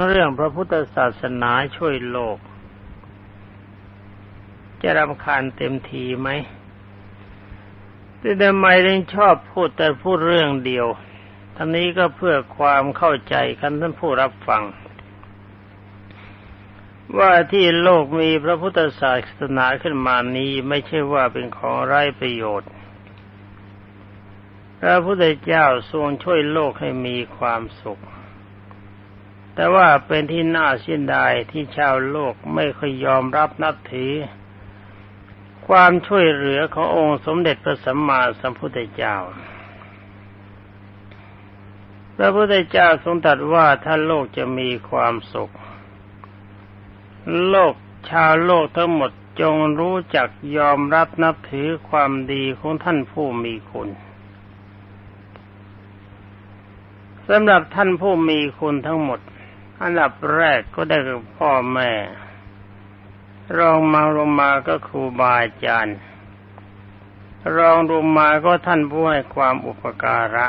เรื่องพระพุทธศาสนาช่วยโลก จะรำคาญเต็มทีไหมแต่ทำไมถึงชอบพูดแต่พูดเรื่องเดียวทั้งนี้ก็เพื่อความเข้าใจกันท่านผู้รับฟัง ว่าที่โลกมีพระพุทธศาสนาขึ้นมานี้ไม่ใช่ว่าเป็นของไร้ประโยชน์ พระพุทธเจ้าทรงช่วยโลกให้มีความสุข แต่ว่าเป็นที่น่าเสียดายที่ชาวโลกไม่ค่อยยอมรับนับถือ ความช่วยเหลือขององค์สมเด็จพระสัมมาสัมพุทธเจ้า พระพุทธเจ้าทรงตรัสว่าถ้าโลกจะมีความสุข โลกชาวโลกทั้งหมดจงรู้จักยอมรับนับถือความดีของท่านผู้มีคุณสำหรับท่านผู้มีคุณทั้งหมด อันดับแรกก็ได้กับพ่อแม่ รองมาลงมาก็ครูบาอาจารย์ รองลงมาก็ท่านผู้ให้ความอุปการะ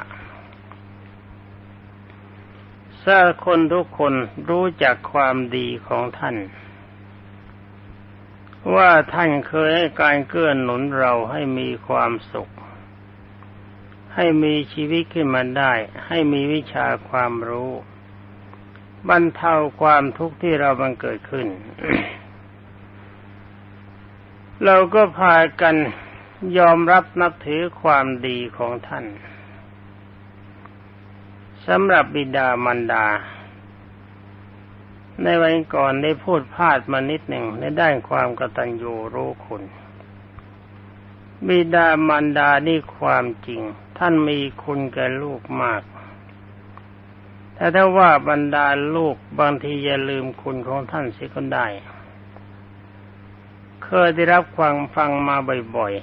ถ้าคนทุกคนรู้จักความดีของท่าน ว่าท่านเคยให้การเกื้อหนุนเราให้มีความสุข ให้มีชีวิตขึ้นมาได้ ให้มีวิชาความรู้ บรรเทาความทุกข์ที่เราบังเกิดขึ้น เราก็พากันยอมรับนับถือความดีของท่านสำหรับบิดามารดา ในวันก่อนได้พูดพลาดมานิดหนึ่งในด้านความกตัญญูรู้คุณ บิดามารดานี่ความจริง ท่านมีคุณแก่ลูกมาก แต่ถ้าว่าบรรดาลูกบางทีอย่าลืมคุณของท่านสิก็ได้ เคยได้รับความฟังมาบ่อย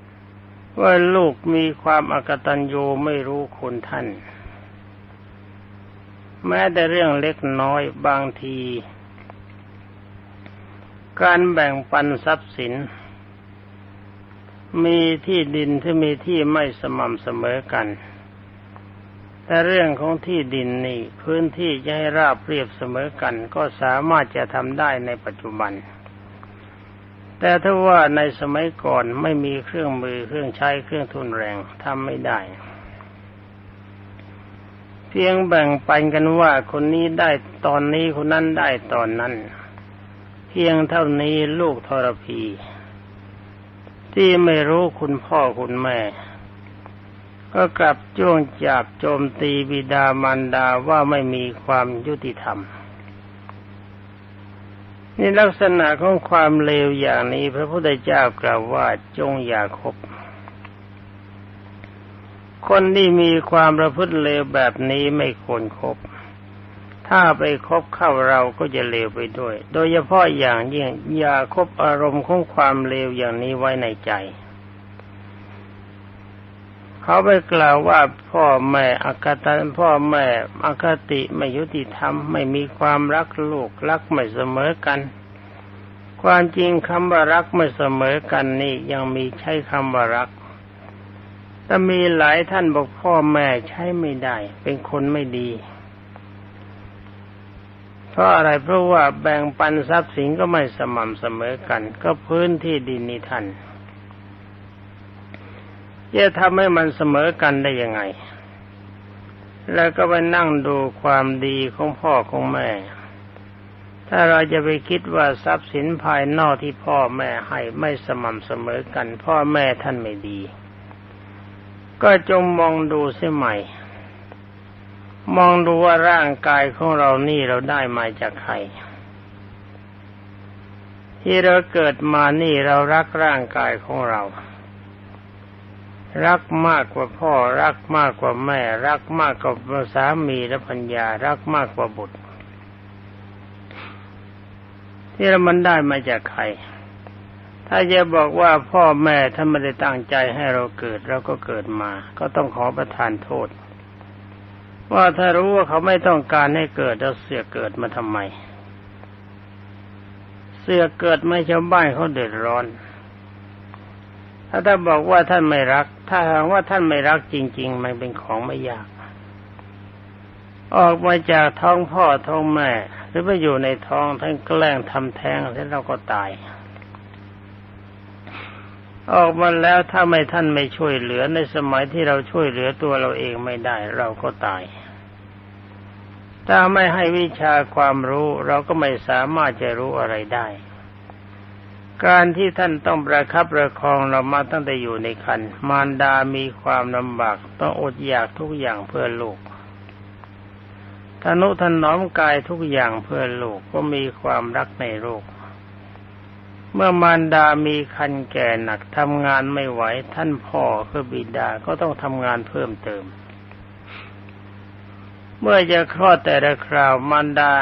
ๆ ว่าลูกมีความอกตัญญูไม่รู้คุณท่าน แม้แต่เรื่องเล็กน้อยบางที การแบ่งปันทรัพย์สิน มีที่ดินที่มีที่ไม่สม่ำเสมอกัน แต่เรื่องของที่ดินนี่พื้นที่จะให้ราบเรียบเสมอกัน ก็สามารถจะทำได้ในปัจจุบัน แต่ถ้าว่าในสมัยก่อนไม่มีเครื่องมือเครื่องใช้เครื่องทุนแรงทำไม่ได้ เพียงแบ่งปันกันว่าคนนี้ได้ตอนนี้คนนั้นได้ตอนนั้น เพียงเท่านี้ลูกทรพี ที่ไม่รู้คุณพ่อคุณแม่ ก็กลับจ้วงจับโจมตีบิดามารดาว่าไม่มีความยุติธรรมนี่ลักษณะของความเลวอย่างนี้ พระพุทธเจ้ากล่าวว่าจงอย่าคบ คนที่มีความประพฤติเลวแบบนี้ไม่ควรครบ ถ้าไปคบเข้าเราก็จะเลวไปด้วย โดยเฉพาะอย่างยิ่งอย่าคบอารมณ์ของความเลวอย่างนี้ไว้ในใจ เขาไปกล่าวว่าพ่อแม่อากตันพ่อแม่อคติไม่ยุติธรรมไม่มีความรักลูกรักไม่เสมอกัน ความจริงคำว่ารักไม่เสมอกันนี่ยังมีใช้คำว่ารัก แต่มีหลายท่านบอกพ่อแม่ใช้ไม่ได้ เป็นคนไม่ดีเพราะอะไรเพราะว่าแบ่งปันทรัพย์สินก็ไม่สม่ำเสมอกัน ก็พื้นที่ดินนี้ท่าน จะทำให้มันเสมอกันได้ยังไง แล้วก็ไปนั่งดูความดีของพ่อของแม่ ถ้าเราจะไปคิดว่าทรัพย์สินภายนอกที่พ่อแม่ให้ไม่สม่ำเสมอกัน พ่อแม่ท่านไม่ดี ก็จงมองดูเสียใหม่ มองดูว่าร่างกายของเรานี่เราได้มาจากใครที่เราเกิดมานี่เรารักร่างกายของเรา รักมากกว่าพ่อ รักมากกว่าแม่ รักมากกว่าสามีและพัญญา รักมากกว่าบุตร ที่เรามันได้มาจากใคร ถ้าจะบอกว่าพ่อแม่ท่านไม่ได้ตั้งใจให้เราเกิดเราก็เกิดมา ก็ต้องขอประทานโทษ ว่าถ้ารู้ว่าเขาไม่ต้องการให้เกิดเราเสียเกิดมาทำไม เสียเกิดไม่ชาวบ้านเขาเดือดร้อน ถ้าถ้าบอกว่าท่านไม่รัก ถ้าหากว่าท่านไม่รักจริง ๆ มันเป็นของไม่ยาก ออกมาจากท้องพ่อท้องแม่ หรือไปอยู่ในท้องท่านแกล้งทำแท้งแล้วเราก็ตาย ออกมาแล้วถ้าไม่ท่านไม่ช่วยเหลือในสมัยที่เราช่วยเหลือตัวเราเองไม่ได้ เราก็ตายถ้าไม่ให้วิชาความรู้ เราก็ไม่สามารถจะรู้อะไรได้ การที่ท่านต้องประคับประคองเรามาตั้งแต่อยู่ในคันมารดามีความลำบากต้องอดอยากทุกอย่างเพื่อลูกทนุถนอมกายทุกอย่างเพื่อลูกก็มีความรักในลูก เมื่อมารดามีคันแก่หนักทำงานไม่ไหวท่านพ่อคือบิดาก็ต้องทำงานเพิ่มเติม เมื่อจะคลอดแต่ละคราวมารดา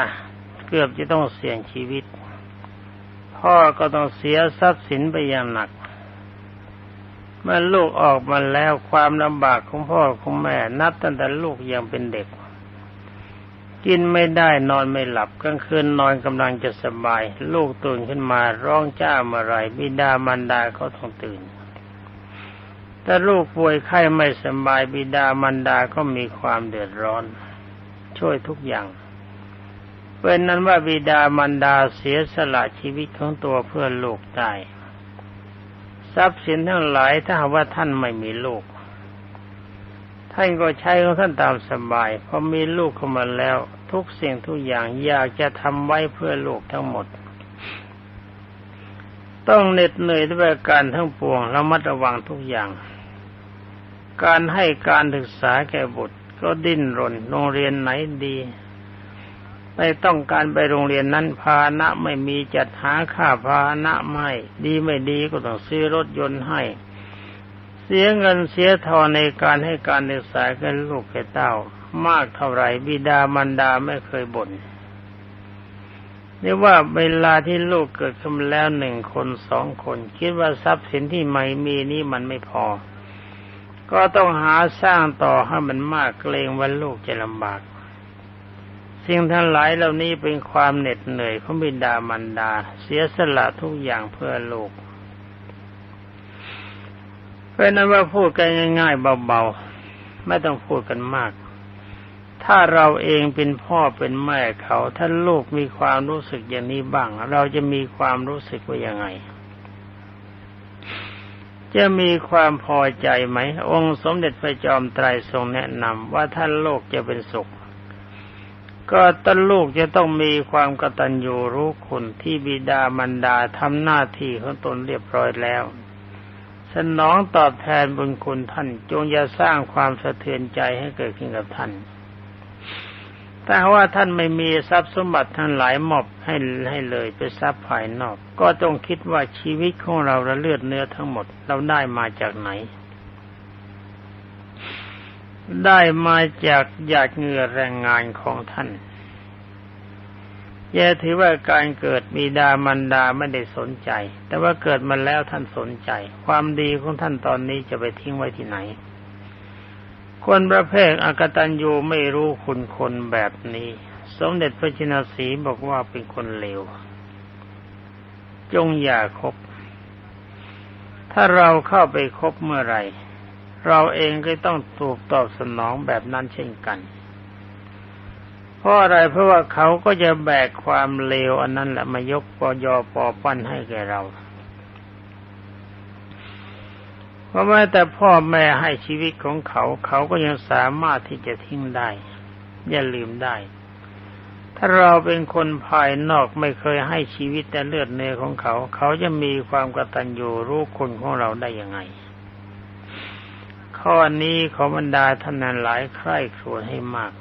เกือบจะต้องเสี่ยงชีวิต พ่อก็ต้องเสียทรัพย์สินไปอย่างหนักเมื่อลูกออกมาแล้วความลำบากของพ่อของแม่ นับตั้งแต่ลูกยังเป็นเด็ก กินไม่ได้นอนไม่หลับกลางคืนนอนกำลังจะสบาย ลูกตื่นขึ้นมาร้องจ้าเมื่อไรบิดามารดาเขาต้องตื่นถ้าลูกป่วยไข้ไม่สบายบิดามารดาก็มีความเดือดร้อน ช่วยทุกอย่าง เป็นนั้นว่าบิดามารดาเสียสละชีวิตของตัวเพื่อลูกได้ทรัพย์สินทั้งหลายถ้าหากว่าท่านไม่มีลูก ท่านก็ใช้ของท่านตามสบายพอมีลูกเข้ามาแล้ว ทุกสิ่งทุกอย่างอยากจะทำไว้เพื่อลูกทั้งหมด ต้องเหน็ดเหนื่อยด้วยการทั้งปวงระมัดระวังทุกอย่าง การให้การศึกษาแก่บุตรก็ดิ้นรนโรงเรียนไหนดี ไม่ต้องการไปโรงเรียนนั้นพาณะไม่มีจัดหาค่าพาณะไม่ ดีไม่ดีก็ต้องซื้อรถยนต์ให้ เสียเงินเสียทองในการให้การศึกษาแก่ลูกแก่เต้ามากเท่าไรบิดามารดาไม่เคยบน่นนี่ว่าเวลาที่ลูกเกิดขึ้นแล้วหนึ่งคนสองคน คิดว่าทรัพย์สินที่ไม่มีนี่มันไม่พอ ก็ต้องหาสร้างต่อให้มันมากเกรงว่าลูกจะลำบาก สิ่งทั้งหลายเหล่านี้เป็นความเหน็ดเหนื่อยของบิดามารดา เสียสละทุกอย่างเพื่อลูกเพราะนั้นว่าพูดกันง่าย ๆ เบาๆไม่ต้องพูดกันมาก ถ้าเราเองเป็นพ่อเป็นแม่เขาถ้าลูกมีความรู้สึกอย่างนี้บ้าง เราจะมีความรู้สึกว่ายังไง จะมีความพอใจไหม องค์สมเด็จพระจอมไตรทรงแนะนำว่าท่านโลกจะเป็นสุข ก็ต้นลูกจะต้องมีความกตัญญูรู้คุณที่บิดามารดาทำหน้าที่ของตนเรียบร้อยแล้ว สนองตอบแทนบุญคุณท่าน จงอย่าสร้างความสะเทือนใจให้เกิดขึ้นกับท่านถ้าว่าท่านไม่มีทรัพย์สมบัติท่านหลายมอบให้ให้เลยไปทรัพย์ภายนอก ก็ต้องคิดว่าชีวิตของเราระเลือดเนื้อทั้งหมดเราได้มาจากไหน ได้มาจากหยาดเหงื่อแรงงานของท่านอย่าถือว่าการเกิดมีดามันดาไม่ได้สนใจ แต่ว่าเกิดมาแล้วท่านสนใจ ความดีของท่านตอนนี้จะไปทิ้งไว้ที่ไหน คนประเภทอากตันยูไม่รู้คุณคนแบบนี้ สมเด็จพระจินสีบอกว่าเป็นคนเลว จงอย่าคบ ถ้าเราเข้าไปคบเมื่อไร เราเองก็ต้องถูกตอบสนองแบบนั้นเช่นกัน เพราะอะไรเพราะว่าเขาก็จะแบกความเลวอันนั้นแหละมายกปอยอปอปั้นให้แก่เราเพราะแม้แต่พ่อแม่ให้ชีวิตของเขา เขาก็ยังสามารถที่จะทิ้งได้ อย่าลืมได้ ถ้าเราเป็นคนภายนอกไม่เคยให้ชีวิตแต่เลือดเนื้อของเขา เขาจะมีความกตัญญูรู้คุณของเราได้ยังไง ข้อนี้ขอบรรดาท่านนั้นหลายใคร่ครวญให้มาก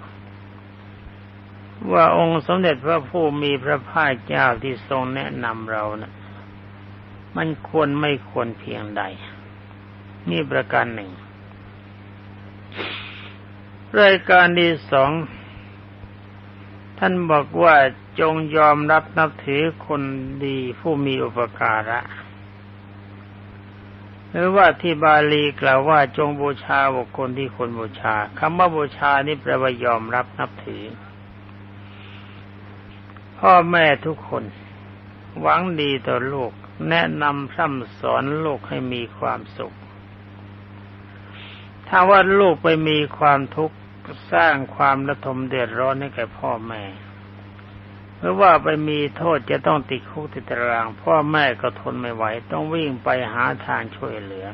ว่าองค์สมเด็จพระผู้มีพระภาคเจ้าที่ทรงแนะนำเรานะ่ะมันควรไม่ควรเพียงใด นี่ประการหนึ่ง รายการที่สอง ท่านบอกว่าจงยอมรับนับถือคนดีผู้มีอุปการะ หรือว่าที่บาลีกล่าวว่าจงบูชาบุคคลที่คนบูชาคำว่าบูชานี่แปลว่ายอมรับนับถือ พ่อแม่ทุกคน หวังดีต่อลูก แนะนำพร่ำสอนลูกให้มีความสุข ถ้าว่าลูกไปมีความทุกข์สร้างความระทมเดือดร้อนให้แก่พ่อแม่ เพราะว่าไปมีโทษจะต้องติดคุกติดตาราง พ่อแม่ก็ทนไม่ไหว ต้องวิ่งไปหาทางช่วยเหลือ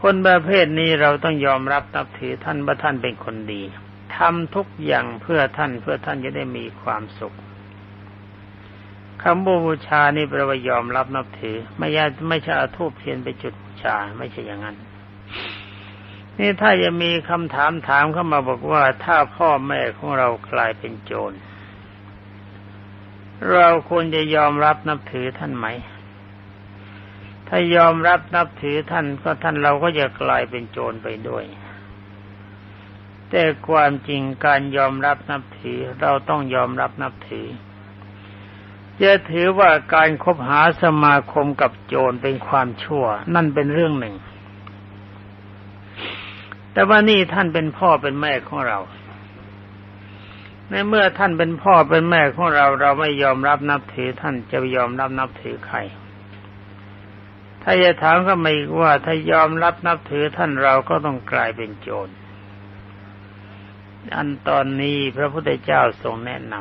คนประเภทนี้เราต้องยอมรับนับถือท่านว่าท่านเป็นคนดีทำทุกอย่างเพื่อท่านเพื่อท่านจะได้มีความสุขคำบูชานี่แปลว่ายอมรับนับถือ ไม่ใช่ไม่ใช่เอาทูบเทียนไปจุดบูชา ไม่ใช่อย่างนั้น นี่ถ้าจะมีคำถามถามเข้ามาบอกว่า ถ้าพ่อแม่ของเรากลายเป็นโจร เราควรจะยอมรับนับถือท่านไหม ถ้ายอมรับนับถือท่านก็ท่านเราก็จะกลายเป็นโจรไปด้วย แต่ความจริงการยอมรับนับถือ เราต้องยอมรับนับถือ จะถือว่าการคบหาสมาคมกับโจรเป็นความชั่ว นั่นเป็นเรื่องหนึ่ง แต่ว่านี่ท่านเป็นพ่อเป็นแม่ของเรา ในเมื่อท่านเป็นพ่อเป็นแม่ของเรา เราไม่ยอมรับนับถือท่านจะยอมรับนับถือใคร ถ้าจะถามก็ไม่ว่าถ้ายอมรับนับถือท่านเราก็ต้องกลายเป็นโจร อันตอนนี้พระพุทธเจ้าทรงแนะน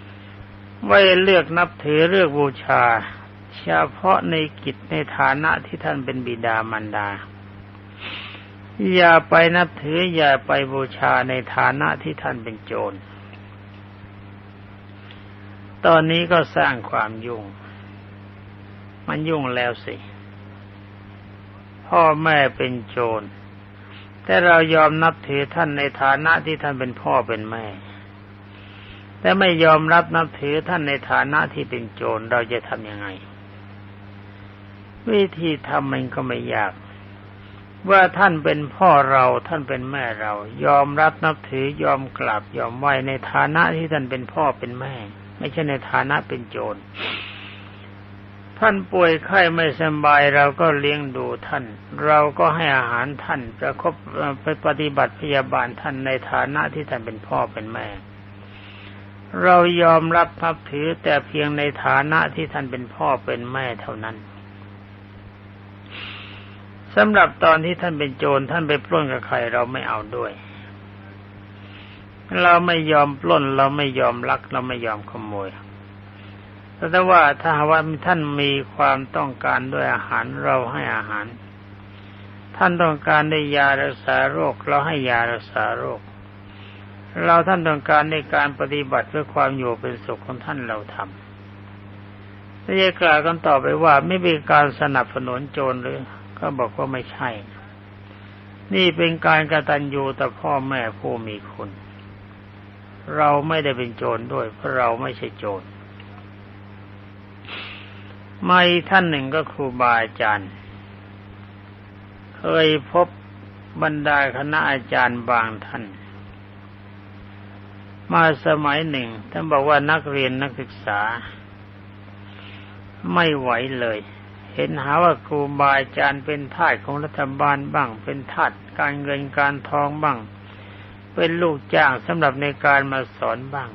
ำไม่เลือกนับถือเลือกบูชา เฉพาะในกิจในฐานะที่ท่านเป็นบิดามารดา อย่าไปนับถืออย่าไปบูชาในฐานะที่ท่านเป็นโจร ตอนนี้ก็สร้างความยุ่ง มันยุ่งแล้วสิ พ่อแม่เป็นโจร แต่เรายอมนับถือท่านในฐานะที่ท่านเป็นพ่อเป็นแม่ แต่ไม่ยอมรับนับถือท่านในฐานะที่เป็นโจรเราจะทำยังไง วิธีทำมันก็ไม่ยาก ว่าท่านเป็นพ่อเราท่านเป็นแม่เรา ยอมรับนับถือยอมกราบยอมไหวในฐานะที่ท่านเป็นพ่อเป็นแม่ ไม่ใช่ในฐานะเป็นโจรท่านป่วยไข้ไม่สบายเราก็เลี้ยงดูท่าน เราก็ให้อาหารท่านประคบไปปฏิบัติพยาบาลท่านในฐานะที่ท่านเป็นพ่อเป็นแม่ เรายอมรับนับถือแต่เพียงในฐานะที่ท่านเป็นพ่อเป็นแม่เท่านั้น สำหรับตอนที่ท่านเป็นโจรท่านไปปล้นกับใครเราไม่เอาด้วย เราไม่ยอมปล้น เราไม่ยอมลัก เราไม่ยอมขโมยแต่ว่าถ้าว่าท่านมีความต้องการด้วยอาหารเราให้อาหาร ท่านต้องการได้ยารักษาโรค เราให้ยารักษาโรค เราท่านต้องการในการปฏิบัติเพื่อความอยู่เป็นสุขของท่านเราทำถ้าจะกล่าวกันต่อไปว่าไม่เป็นการสนับสนุนโจรหรือ ก็บอกว่าไม่ใช่ นี่เป็นการกระตันยูต่อพ่อแม่ผู้มีคุณ เราไม่ได้เป็นโจรด้วย เพราะเราไม่ใช่โจรไม่ท่านหนึ่งก็ครูบาอาจารย์ เคยพบบรรดาคณะอาจารย์บางท่าน มาสมัยหนึ่งท่านบอกว่านักเรียนนักศึกษา ไม่ไหวเลย เห็นหาว่าครูบาอาจารย์เป็นทาสของรัฐบาลบ้าง เป็นทาสการเงินการทองบ้าง เป็นลูกจ้างสำหรับในการมาสอนบ้าง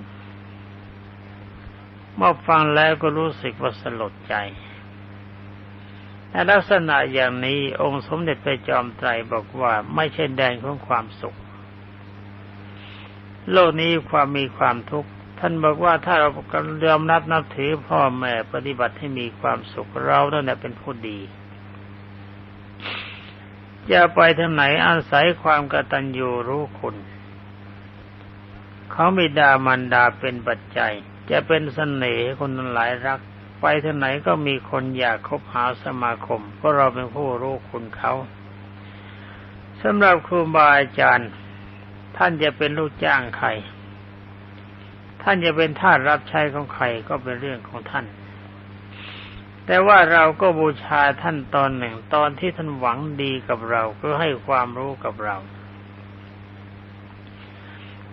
เมื่อฟังแล้วก็รู้สึกว่าสลดใจในลักษณะอย่างนี้องค์สมเด็จพระจอมไตรบอกว่าไม่ใช่แดนของความสุข โลกนี้ความมีความทุกข์ ท่านบอกว่าถ้าเรายอมรับนับถือพ่อแม่ปฏิบัติให้มีความสุขเรานั่นแหละเป็นผู้ดีจะไปทางไหนอาศัยความกตัญญูรู้คุณเขามีดามันดาเป็นปัจจัย จะเป็นสเสน่ห์คนหลายรัก ไปทางไหนก็มีคนอยากคบหาสมาคม เพราะเราเป็นผู้รู้คุณเขาสำหรับครูบาอาจารย์ ท่านจะเป็นลูกจ้างใคร ท่านจะเป็นทาสรับใช้ของใครก็เป็นเรื่องของท่าน แต่ว่าเราก็บูชาท่านตอนหนึ่งตอนที่ท่านหวังดีกับเราก็ให้ความรู้กับเรา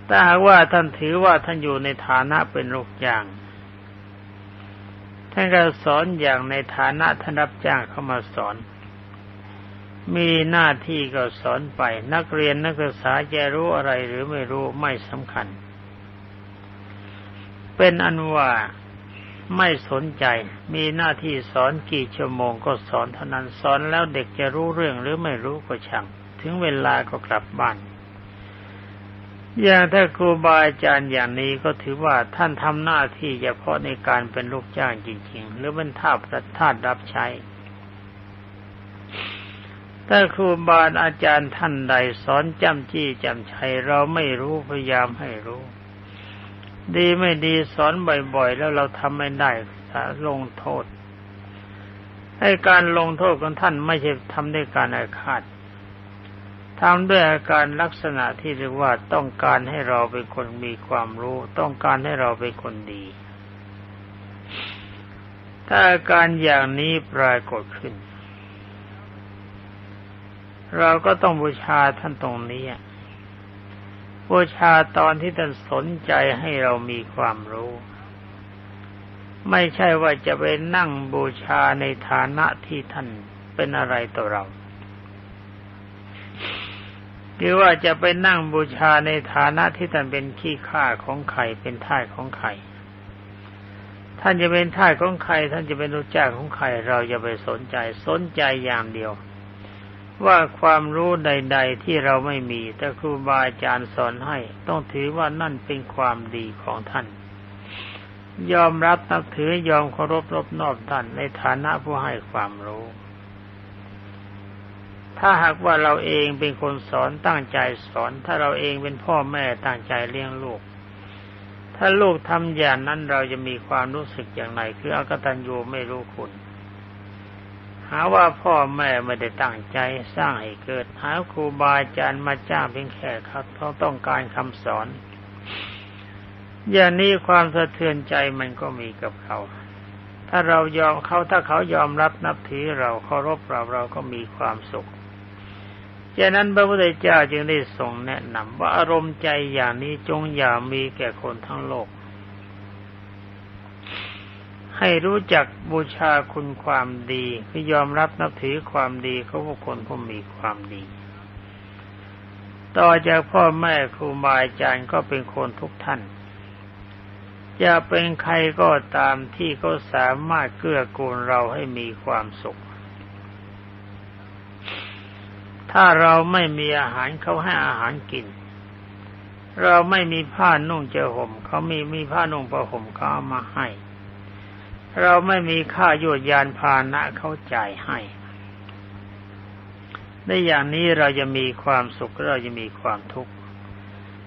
ถ้าหากว่าท่านถือว่าท่านอยู่ในฐานะเป็นลูกจ้าง ท่านก็สอนอย่างในฐานะท่านรับจ้างเข้ามาสอน มีหน้าที่ก็สอนไป นักเรียนนักศึกษาจะรู้อะไรหรือไม่รู้ไม่สำคัญ เป็นอันว่าไม่สนใจ มีหน้าที่สอนกี่ชั่วโมงก็สอนเท่านั้นสอนแล้วเด็กจะรู้เรื่องหรือไม่รู้ก็ช่าง ถึงเวลาก็กลับบ้าน อย่างถ้าครูบาอาจารย์อย่างนี้ก็ถือว่าท่านทำหน้าที่เฉพาะในการเป็นลูกจ้างจริง ๆ หรือเป็นทาสระทาสรับใช้ถ้าครูบาอาจารย์ท่านใดสอนจำจี้จำชัยเราไม่รู้พยายามให้รู้ ดีไม่ดีสอนบ่อยๆ แล้วเราทำไม่ได้ลงโทษให้การลงโทษของท่านไม่ใช่ทำด้วยการอาฆาตทำด้วยอาการลักษณะที่เรียกว่าต้องการให้เราเป็นคนมีความรู้ ต้องการให้เราเป็นคนดี ถ้าอาการอย่างนี้ปรากฏขึ้น เราก็ต้องบูชาท่านตรงนี้ บูชาตอนที่ท่านสนใจให้เรามีความรู้ ไม่ใช่ว่าจะไปนั่งบูชาในฐานะที่ท่านเป็นอะไรต่อเราหรือว่าจะไปนั่งบูชาในฐานะที่ท่านเป็นขี้ข้าของใครเป็นท่ายของใครท่านจะเป็นท่ายของใคร ท่านจะเป็นลูกจ้างของใคร เราจะไปสนใจสนใจอย่างเดียว ว่าความรู้ใด ๆ ที่เราไม่มี แต่ครูบาอาจารย์สอนให้ ต้องถือว่านั่นเป็นความดีของท่าน ยอมรับนับถือยอมเคารพรบนอบท่านในฐานะผู้ให้ความรู้ ถ้าหากว่าเราเองเป็นคนสอนตั้งใจสอน ถ้าเราเองเป็นพ่อแม่ตั้งใจเลี้ยงลูก ถ้าลูกทำอย่างนั้นเราจะมีความรู้สึกอย่างไรคืออกตัญญูไม่รู้คุณ หาว่าพ่อแม่ไม่ได้ตั้งใจสร้างให้เกิด หาครูบาอาจารย์มาจ้างเพียงแค่ครับเขาต้องการคำสอน อย่างนี้ความสะเทือนใจมันก็มีกับเขา ถ้าเรายอมเขาถ้าเขายอมรับนับถือเราเคารพเราเราก็มีความสุขฉะนั้นพระพุทธเจ้าจึงได้ทรงแนะนำว่าอารมณ์ใจอย่างนี้จงอย่ามีแก่คนทั้งโลก ให้รู้จักบูชาคุณความดีคือยอมรับนับถือความดีเขาบุคคลผู้มีความดี ต่อจากพ่อแม่ครูบาอาจารย์ก็เป็นคนทุกท่านจะเป็นใครก็ตามที่เขาสามารถเกื้อกูลเราให้มีความสุข ถ้าเราไม่มีอาหารเขาให้อาหารกิน เราไม่มีผ้านุ่งเจอห่มเขามีมีผ้านุ่งประห่มเขาามาให้ เราไม่มีค่าโยดยานพานะเขาจ่ายให้ในอย่างนี้เราจะมีความสุขเราจะมีความทุกข์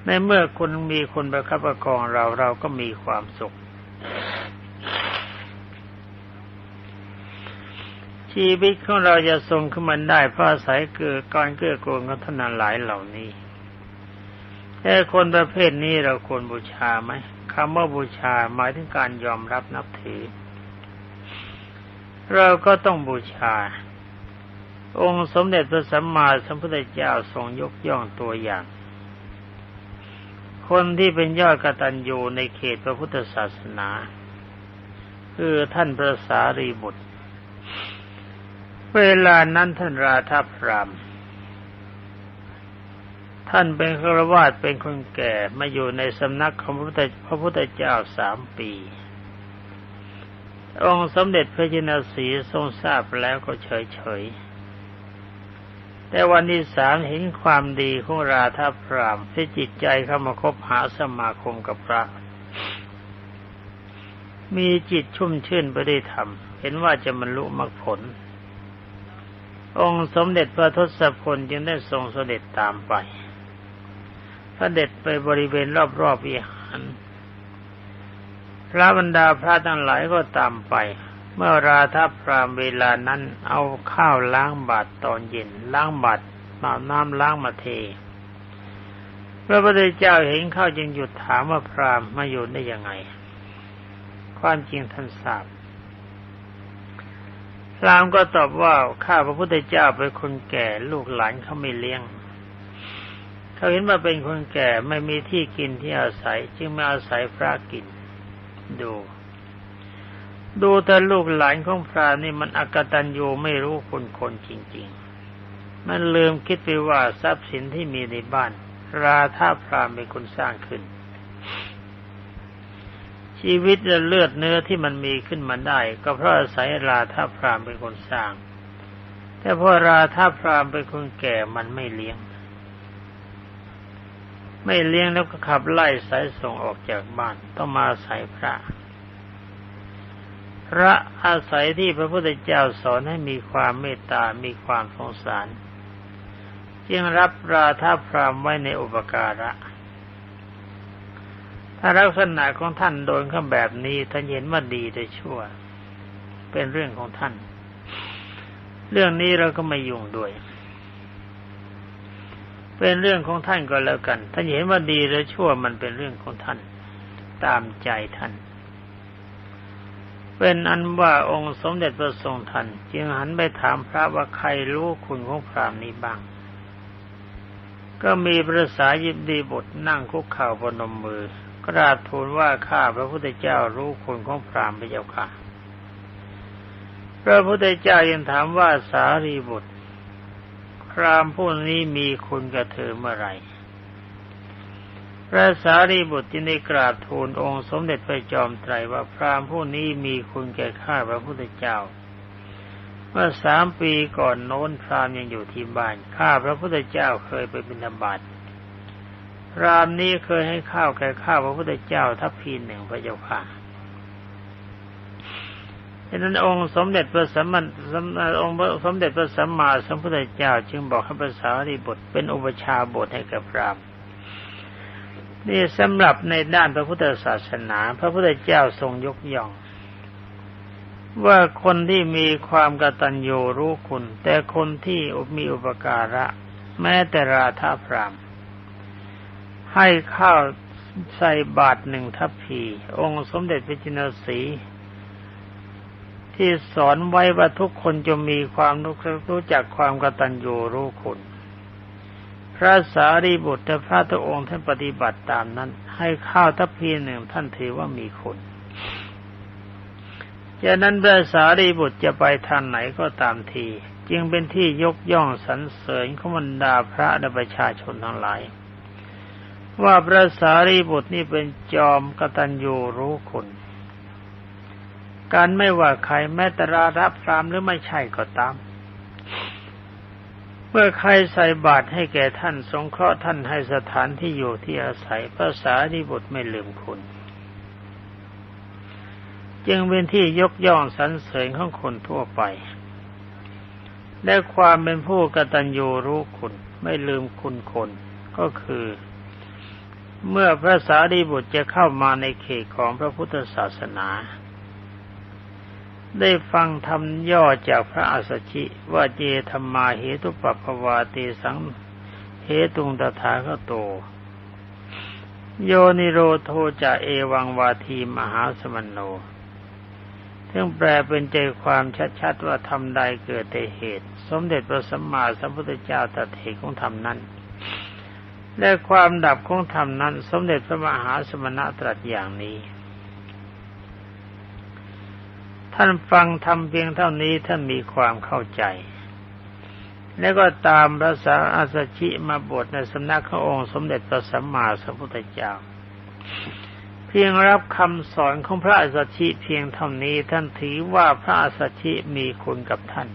ในเมื่อคุณมีคนประคับประคองเราเราก็มีความสุข ชีวิตของเราจะทรงขึ้นมาได้เพราะอาศัยเกิดการเกื้อกูลของท่านหลายเหล่านี้แต่คนประเภทนี้เราควรบูชาไหมคำว่าบูชาหมายถึงการยอมรับนับถือ เราก็ต้องบูชา องค์สมเด็จพระสัมมาสัมพุทธเจ้าทรงยกย่องตัวอย่าง คนที่เป็นยอดกตัญญูในเขตพระพุทธศาสนา คือท่านพระสารีบุตร เวลานั้นท่านราธาพรามท่านเป็นฆราวาสเป็นคนแก่มาอยู่ในสำนักของพระพุทธเจ้าสามปี องค์สมเด็จพระจินสีทรงทราบแล้วก็เฉยเฉยแต่วันที่สามเห็นความดีของราธาพรามที่จิตใจเข้ามาคบหาสมาคมกับพระ มีจิตชุ่มชื่นไปได้ทำเห็นว่าจะบรรลุมรรคผล องค์สมเด็จพระทศพลจึงได้ทรงเสด็จตามไปพระเด็จไปบริเวณรอบๆวิหาร พระบรรดาพระทั้งหลายก็ตามไป เมื่อราทัพพรามเวลานั้นเอาข้าวล้างบาตรตอนเย็นล้างบาตรมาน้ำล้างมาเทพระพุทธเจ้าเห็นข้าวจึงหยุดถามว่าพรามมาอยู่ได้ยังไง ความจริงท่านทราบพรามก็ตอบว่าข้าพระพุทธเจ้าเป็นคนแก่ลูกหลานเขาไม่เลี้ยงเขาเห็นว่าเป็นคนแก่ไม่มีที่กินที่อาศัย จึงมาอาศัยพระกิน ดู ดูแต่ลูกหลานของพระนี่มันอกตัญญูไม่รู้คนคนจริง ๆ มันลืมคิดไปว่าทรัพย์สินที่มีในบ้าน ราธาพรามเป็นคนสร้างขึ้น ชีวิตและเลือดเนื้อที่มันมีขึ้นมาได้ ก็เพราะอาศัยราธาพรามเป็นคนสร้าง แต่พอราธาพรามเป็นคนแก่มันไม่เลี้ยง ไม่เลี้ยงแล้วก็ขับไล่สายส่งออกจากบ้านต้องมาใส่พระ พระอาศัยที่พระพุทธเจ้าสอนให้มีความเมตตา มีความสงสาร จึงรับราธาพรามไว้ในอุปการะ ถ้าลักษณะของท่านโดนเขาแบบนี้ท่านเห็นว่าดีแต่ชั่ว เป็นเรื่องของท่าน เรื่องนี้เราก็ไม่ยุ่งด้วย เป็นเรื่องของท่านก็แล้วกัน ท่านเห็นว่าดีหรือชั่วมันเป็นเรื่องของท่าน ตามใจท่านเป็นอันว่าองค์สมเด็จพระทรงทันจึงหันไปถามพระว่าใครรู้คุณของพรามนี้บ้าง ก็มีพระสายิบดีบทนั่งคุกเข่าบนมมือ กราบทูลว่าข้าพระพุทธเจ้ารู้คุณของพรามพระเจ้าค่ะ พระพุทธเจ้ายังถามว่าสารีบุตร พรามผู้นี้มีคุณกับเธอเมื่อไหร่พระสารีบุตรจึงได้กราบทูลองค์สมเด็จพระจอมไตรว่าพรามผู้นี้มีคุณแก่ข้าพระพุทธเจ้า เมื่อสามปีก่อนโน้นพรามยังอยู่ที่บ้านข้าพระพุทธเจ้าเคยไปบิณฑบาตรามนี้เคยให้ข้าวแก่ข้าพระพุทธเจ้าทัพพีหนึ่งพระเจ้าค่ะ ดังนั้นองค์สมเด็จพระสัมมาสัมองค์สมเด็จพระสัมมาสัมพุทธเจ้า จึงบอกให้ภาษารีบทเป็นอุปชาบทให้กับพรามนี่สำหรับในด้านพระพุทธศาสนา พระพุทธเจ้าทรงยกย่อง ว่าคนที่มีความกตัญญูรู้คุณ แต่คนที่มีอุปการะ แม้แต่ราธาพรามให้ข้าวใส่บาทหนึ่งทัพพี องค์สมเด็จพระจินสี ที่สอนไว้ว่าทุกคนจะมีความรู้จักความกตัญญูรู้คุณ พระสารีบุตรพระทุกองค์ท่านปฏิบัติตามนั้น ให้ข้าวทัพพีหนึ่งท่านถือว่ามีคุณจากนั้นพระสารีบุตรจะไปทางไหนก็ตามที จึงเป็นที่ยกย่องสรรเสริญขบรรดาพระและประชาชนทั้งหลาย ว่าพระสารีบุตรนี่เป็นจอมกตัญญูรู้คุณ การไม่ว่าใครแม้แต่รารับพรามหรือไม่ใช่ก็ตาม เมื่อใครใส่บาตรให้แก่ท่านสงเคราะห์ท่านให้สถานที่อยู่ที่อาศัยพระสารีบุตรไม่ลืมคุณ จึงเป็นที่ยกย่องสรรเสริญของคนทั่วไปและความเป็นผู้กตัญญูรู้คุณไม่ลืมคุณคนก็คือ เมื่อพระสารีบุตรจะเข้ามาในเขตของพระพุทธศาสนา ได้ฟังธรรมย่อจากพระอัสสชิว่าเจธรรมาเหตุปปภวาติสังเหตุงตถาคโต โยนิโรโทจะเอวังวาทีมหาสมนโน ซึ่งแปลเป็นใจความชัดๆว่าทำใดเกิดแต่เหตุ สมเด็จพระสัมมาสัมพุทธเจ้าตรัสเหตุของธรรมนั้น และความดับของธรรมนั้น สมเด็จพระมหาสมณะตรัสอย่างนี้ ท่านฟังทำเพียงเท่านี้ท่านมีความเข้าใจ แล้วก็ตามพระสาอาสชิมาบวชในสำนักขององค์สมเด็จพระสัมมาสัมพุทธเจ้า เพียงรับคำสอนของพระอาสชิเพียงเท่านี้ท่านถือว่าพระอาสชิมีคุณกับท่าน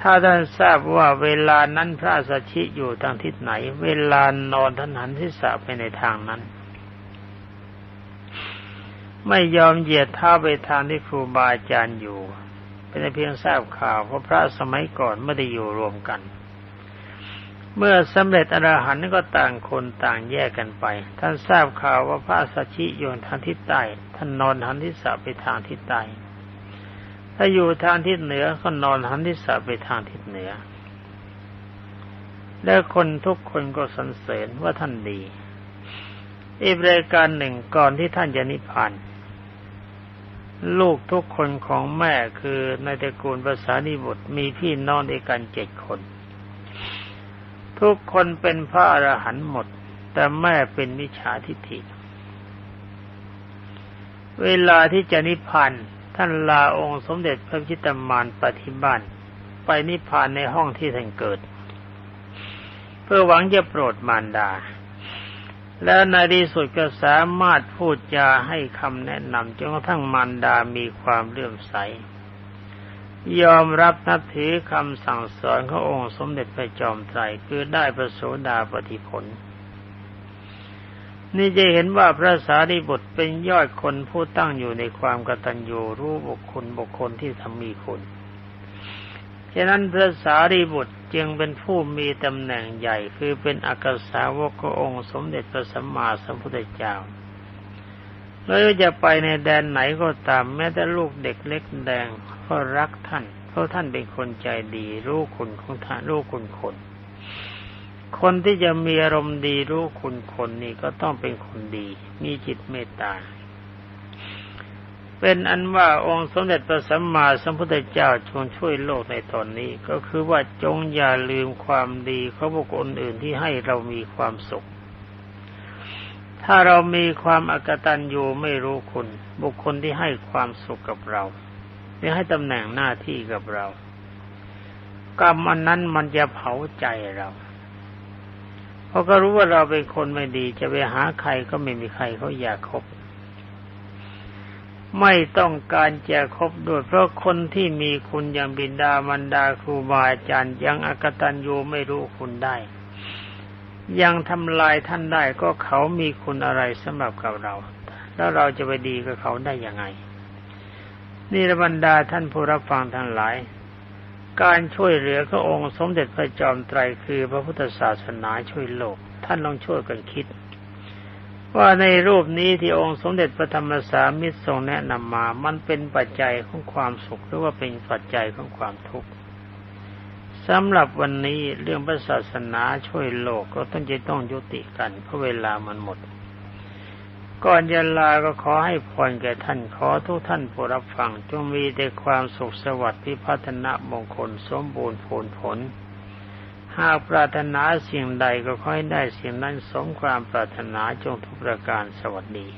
ถ้าท่านทราบว่าเวลานั้นพระสัชชิอยู่ทางทิศไหน เวลานอนท่านหันทิศไปในทางนั้น ไม่ยอมเหยียดเท้าไปทางที่ครูบาอาจารย์อยู่ เป็นเพียงทราบข่าวเพราะพระสมัยก่อนไม่ได้อยู่รวมกัน เมื่อสำเร็จอรหันต์ก็ต่างคนต่างแยกกันไป ท่านทราบข่าวว่าพระสัชชิอยู่ทางทิศใต้ท่านนอนหันทิศไปทางทิศใต้ถ้าอยู่ทางทิศเหนือก็นอนหันทิศไปทางทิศเหนือ และคนทุกคนก็สรรเสริญว่าท่านดีอีกรายการหนึ่งก่อนที่ท่านจะนิพพาน ลูกทุกคนของแม่คือในตระกูลภาษานิบุตรมีพี่น้องด้วยกันเจ็ดคน ทุกคนเป็นพระอรหันต์หมด แต่แม่เป็นมิจฉาทิฏฐิ เวลาที่จะนิพพานท่านลาองค์สมเด็จพระพิตามานปฏิบัติไปนิพพานในห้องที่ท่านเกิด เพื่อหวังจะโปรดมารดา และในที่สุดก็สามารถพูดจาให้คำแนะนำจนกระทั่งมารดามีความเลื่อมใส ยอมรับนับถือคำสั่งสอนขององค์สมเด็จพระจอมไตรคือได้ประโสดาปฏิผล นี่จะเห็นว่าพระสารีบุตรเป็นยอดคนผู้ตั้งอยู่ในความกตัญญูรู้บุคคลบุคคลที่ทำมีคุณ ฉะนั้นพระสารีบุตรจึงเป็นผู้มีตำแหน่งใหญ่ คือเป็นอักษาวกขององค์สมเด็จพระสัมมาสัมพุทธเจ้าแล้วจะไปในแดนไหนก็ตามแม้แต่ลูกเด็กเล็กแดงก็รักท่าน เพราะท่านเป็นคนใจดี รู้คุณของท่านรู้คุณคน คนที่จะมีอารมณ์ดีรู้คุณคนนี่ก็ต้องเป็นคนดี มีจิตเมตตา เป็นอันว่าองค์สมเด็จพระสัมมาสัมพุทธเจ้าชงช่วยโลกในตอนนี้ ก็คือว่าจงอย่าลืมความดีของบุคคลอื่นที่ให้เรามีความสุข ถ้าเรามีความอกตัญญูไม่รู้คุณ บุคคลที่ให้ความสุขกับเราที่ให้ตำแหน่งหน้าที่กับเรากรรมอันนั้นมันจะเผาใจเราเพราะก็รู้ว่าเราเป็นคนไม่ดีจะไปหาใครก็ไม่มีใครเขาอยากคบ ไม่ต้องการจะคบด้วยเพราะคนที่มีคุณอย่างบิดามันดาครูบาอาจารย์ยังอกตัญญูไม่รู้คุณได้ ยังทำลายท่านได้ก็เขามีคุณอะไรสำหรับกับเรา แล้วเราจะไปดีกับเขาได้ยังไงนี่บรรดาท่านผู้รับฟังทั้งหลาย การช่วยเหลือพระองค์สมเด็จพระจอมไตรคือพระพุทธศาสนาช่วยโลก ท่านลองช่วยกันคิด ว่าในรูปนี้ที่องค์สมเด็จพระธรรมสามิตรทรงแนะนำมา มันเป็นปัจจัยของความสุขหรือว่าเป็นปัจจัยของความทุกข์สำหรับวันนี้เรื่องพระศาสนาช่วยโลกก็ต้องจะต้องยุติกันเพราะเวลามันหมด ก่อนจะลาก็ขอให้พรแก่ท่านขอทุกท่านผู้รับฟังจงมีแต่ความสุขสวัสดิ์พิพัฒนมงคลสมบูรณ์ผลผล หากปรารถนาสิ่งใดก็ค่อยได้สิ่งนั้นสมความปรารถนาจงทุกประการสวัสดี